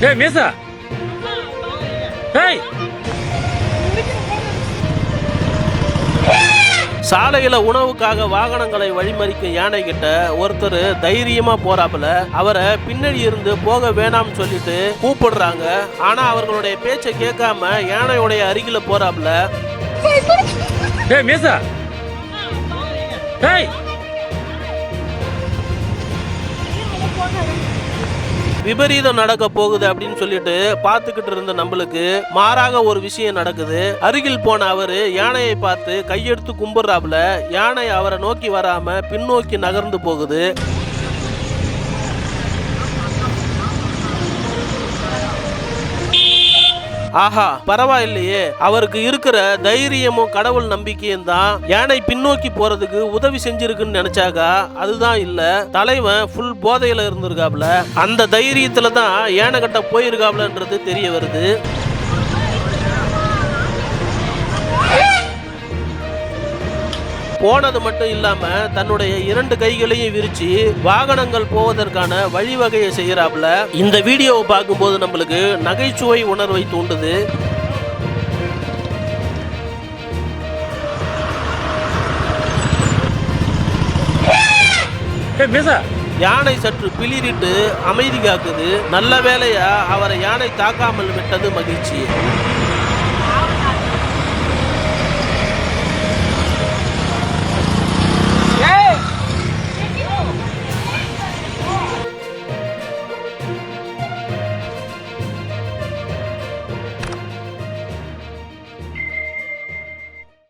ஏய் மீசா. ஏய். சாலையில உணவுக்காக வாகனங்களை வழிமறிக்கும் யானை கிட்ட ஒருத்தர் தைரியமா போறாப்புல. அவரை பின்னாடி இருந்து போக வேணாம்னு சொல்லிட்டு கூப்பிடுறாங்க. ஆனா அவர்களுடைய பேச்சை கேட்காம யானையுடைய அருகில போறாப்புல. ஏய் மீசா. ஏய். விபரீதம் நடக்க போகுது அப்படின்னு சொல்லிட்டு பார்த்துக்கிட்டு இருந்த நம்மளுக்கு மாறாக ஒரு விஷயம் நடக்குது. அருகில் போன அவரு யானையை பார்த்து கையெடுத்து கும்பிடுறாப்புல. யானை அவரை நோக்கி வராம பின்னோக்கி நகர்ந்து போகுது. ஆஹா பரவாயில்லையே. அவருக்கு இருக்கிற தைரியமும் கடவுள் நம்பிக்கையும் தான் யானை பின்னோக்கி போறதுக்கு உதவி செஞ்சிருக்குன்னு நினைச்சாக்கா அதுதான் இல்ல. தலைவன் ஃபுல் போதையில இருந்திருக்காப்ல. அந்த தைரியத்துல தான் யானை கட்ட போயிருக்காப்லன்றது தெரிய வருது. போனது மட்டும் இல்லாம தன்னுடைய இரண்டு கைகளையும் விரிச்சு வாகனங்கள் போவதற்கான வழிவகையை செய்யறாப்புல. இந்த வீடியோவை பார்க்கும்போது நம்மளுக்கு நகைச்சுவை உணர்வை தூண்டுது. யானை சற்று பிளிரிட்டு அமைதி காக்குது. நல்ல வேளையா அவரை யானை தாக்காமல் விட்டது மகிழ்ச்சி.